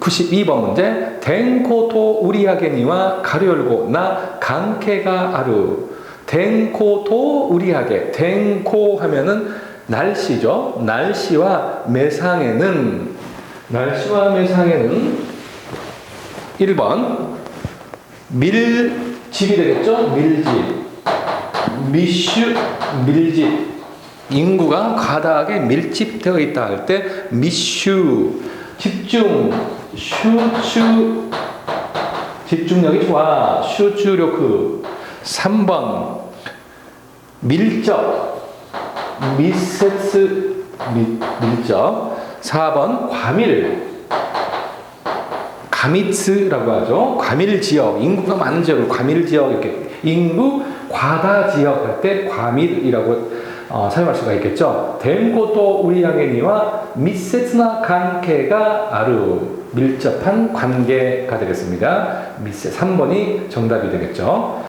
92번 문제. 덴코토 우리하게니와 가로 열고 나 강케가 아루. 덴코토 우리하게. 덴코 하면은 날씨죠. 날씨와 매상에는 날씨와 매상에는 1번 밀집이 되겠죠? 밀집. 미슈 밀집. 인구가 과다하게 밀집되어 있다 할 때 미슈 집중 슈추 집중력이 좋아. 슈추력 3번 밀접 미세스 미, 밀접. 4번 과밀. 가미츠라고 하죠. 과밀 지역, 인구가 많은 지역을 과밀 지역 이렇게. 인구 과다 지역 할 때 과밀이라고 어, 사용할 수가 있겠죠. 덴코토 우리양게니와 미세츠나 관계가 아루 밀접한 관계가 되겠습니다. 미세 3번이 정답이 되겠죠.